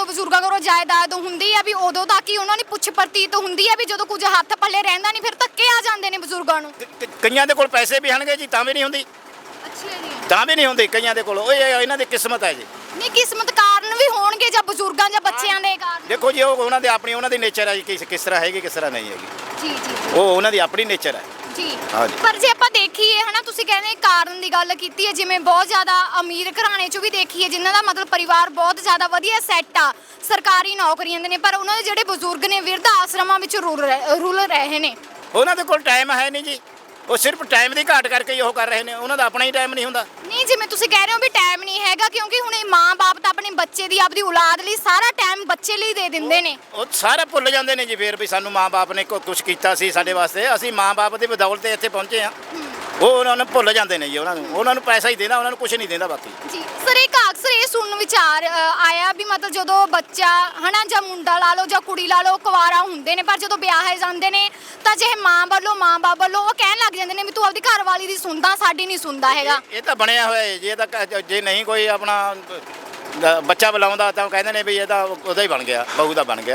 ਜਦੋਂ ਬਜ਼ੁਰਗਾਂ ਕੋਲੋਂ ਜਾਇਦਾਦ ਹੁੰਦੀ ਆ ਵੀ ਉਦੋਂ ਤੱਕ ਹੀ ਉਹਨਾਂ ਦੀ ਪੁੱਛ ਪ੍ਰਤੀਤ ਹੁੰਦੀ ਆ ਵੀ ਜਦੋਂ ਕੁਝ ਹੱਥ ਪੱਲੇ ਰਹਿੰਦਾ ਨਹੀਂ ਫਿਰ ਧੱਕੇ ਆ ਜਾਂਦੇ ਨੇ ਬਜ਼ੁਰਗਾਂ ਨੂੰ। ਕ- ਕ- ਕਈਆਂ ਦੇ ਕੋਲ ਪੈਸੇ ਵੀ ਹਨਗੇ ਜੀ ਤਾਂ ਵੀ ਨਹੀਂ ਹੁੰਦੀ। ਅੱਛਾ ਜੀ। ਤਾਂ ਵੀ ਨਹੀਂ ਹੁੰਦੀ ਕਈਆਂ ਦੇ ਕੋਲ। ਇਹ ਇਹਨਾਂ ਦੀ ਕਿਸਮਤ ਹੈ ਜੀ। ਨਹੀਂ ਕਿਸਮਤ ਕਾਰਨ ਵੀ ਹੋਣਗੇ ਜਾਂ ਬਜ਼ੁਰਗਾਂ ਜਾਂ ਬੱਚਿਆਂ ਦੇ ਕਾਰਨ? ਦੇਖੋ ਜੀ ਉਹ ਉਹਨਾਂ ਦੇ ਆਪਣੀ ਉਹਨਾਂ ਦੀ ਨੇਚਰ ਹੈ ਜੀ ਕਿਸ ਕਿਸ ਤਰ੍ਹਾਂ ਹੈਗੀ ਕਿਸ ਤਰ੍ਹਾਂ ਨਹੀਂ ਹੈਗੀ। ਜੀ ਜੀ। ਉਹ ਉਹਨਾਂ ਦੀ ਆਪਣੀ ਨੇਚਰ ਹੈ। ਜੀ। ਹਾਂਜੀ। ਪਰ ਜੇ ਆਪਾਂ ਦੇਖੀਏ ਹਨਾ ਤੁਸੀਂ ਕਹਿੰਦੇ ਕਾਰਨ ਦੀ ਗੱਲ ਕੀਤੀ ਹੈ ਜਿਵੇਂ ਬਹੁਤ ਜ਼ਿਆਦਾ ਅਮੀਰ ਘਰਾਣੇ ਚੋਂ ਵੀ ਦੇਖੀਏ ਜਿਨ੍ਹਾਂ ਦਾ ਮਤਲਬ ਪਰਿਵਾਰ ਬਹੁਤ ਜ਼ਿਆਦਾ ਵਧੀਆ ਸੈੱਟ ਆ ਸਰਕਾਰੀ ਨੌਕਰੀਆਂ ਦੇ ਨੇ ਪਰ ਉਹਨਾਂ ਦੇ ਜਿਹੜੇ ਬਜ਼ੁਰਗ ਨੇ ਵਿਰਧ ਆਸ਼ਰਮਾਂ ਵਿੱਚ ਰੁਲ ਰਹੇ- ਰੁਲ ਰਹੇ ਨੇ। ਉਹਨਾਂ ਦੇ ਕੋਲ ਟਾਈਮ ਹੈ ਨਹੀਂ ਜੀ। ਉਹ ਸਿਰਫ ਟਾਈਮ ਦੀ ਘਾਟ ਕਰਕੇ ਹੀ ਉਹ ਕਰ ਰਹੇ ਨੇ। ਉਹਨਾਂ ਦਾ ਆਪਣਾ ਹੀ ਟਾਈਮ ਨਹੀਂ ਹੁੰਦਾ। ਨਹੀਂ ਜਿਵੇਂ ਤੁਸੀਂ ਕਹਿ ਰਹੇ ਹੋ ਵੀ ਟਾਈਮ ਨਹੀਂ ਹੈਗਾ ਕਿਉਂਕਿ ਹੁਣ ਇਹ ਆਪਣੇ ਬੱਚੇ ਦੀ ਆਪਦੀ ਔਲਾਦ ਲਈ ਸਾਰਾ ਟਾਈਮ ਬੱਚੇ ਲਈ ਦੇ ਦਿੰਦੇ ਨੇ। ਉਹ ਸਾਰੇ ਭੁੱਲ ਜਾਂਦੇ ਨੇ ਜੀ ਫੇਰ ਵੀ ਸਾਨੂੰ ਮਾਂ-ਬਾਪ ਨੇ ਕੁਝ ਕੀਤਾ ਸੀ ਸਾਡੇ ਵਾਸਤੇ। ਅਸੀਂ ਮਾਂ-ਬਾਪ ਦੀ ਬਦੌਲਤ ਇੱਥੇ ਪਹੁੰਚੇ ਆ ਉਹ ਉਹਨਾਂ ਨੂੰ ਭੁੱਲ ਜਾਂਦੇ ਨੇ ਜੀ ਉਹਨਾਂ ਨੂੰ। ਉਹਨਾਂ ਨੂੰ ਪੈਸਾ ਹੀ ਦੇਣਾ ਉਹਨਾਂ ਨੂੰ ਕੁਝ ਨਹੀਂ ਦੇਣਾ ਬਾਕੀ। ਜੀ। ਸਰ ਇੱਕ ਅਕਸਰ ਇਹ ਸੁਣਨ ਵਿਚਾਰ ਆਇਆ ਵੀ ਮਤਲਬ ਜਦੋਂ ਬੱਚਾ ਹਨਾ ਜਾਂ ਮੁੰਡਾ ਲਾ ਲਓ ਜਾਂ ਕੁੜੀ ਲਾ ਲਓ ਕੁਵਾਰਾ ਹੁੰਦੇ ਨੇ ਪਰ ਜਦੋਂ ਵਿਆਹੇ ਜਾਂਦੇ ਨੇ ਤਾਂ ਜਿਹੇ ਮਾਂ ਵੱਲੋਂ ਮਾਂ-ਬਾਪ ਵੱਲੋਂ ਉਹ ਕਹਿਣ ਲੱਗ ਜਾਂਦੇ ਨੇ ਵੀ ਤੂੰ ਆਪਦੀ ਘਰ ਵਾਲੀ ਦੀ ਸੁਣਦਾ ਸਾਡੀ ਨਹੀਂ ਸੁਣਦਾ ਹੈਗਾ। ਇਹ- ਤਾਂ ਬਣਿਆ ਹੋਇਆ ਹੈ ਜੀ। ਇਹ ਤਾਂ ਜੇ ਨਹੀਂ ਕੋਈ ਆਪਣਾ ਬੱਚਾ ਬੁਲਾਉਂਦਾ ਤਾਂ ਉਹ ਕਹਿੰਦੇ ਨੇ ਵੀ ਇਹ ਤਾਂ ਉਹਦਾ ਹੀ ਬਣ ਗਿਆ, ਬਹੂ ਦਾ ਬਣ ਗਿਆ।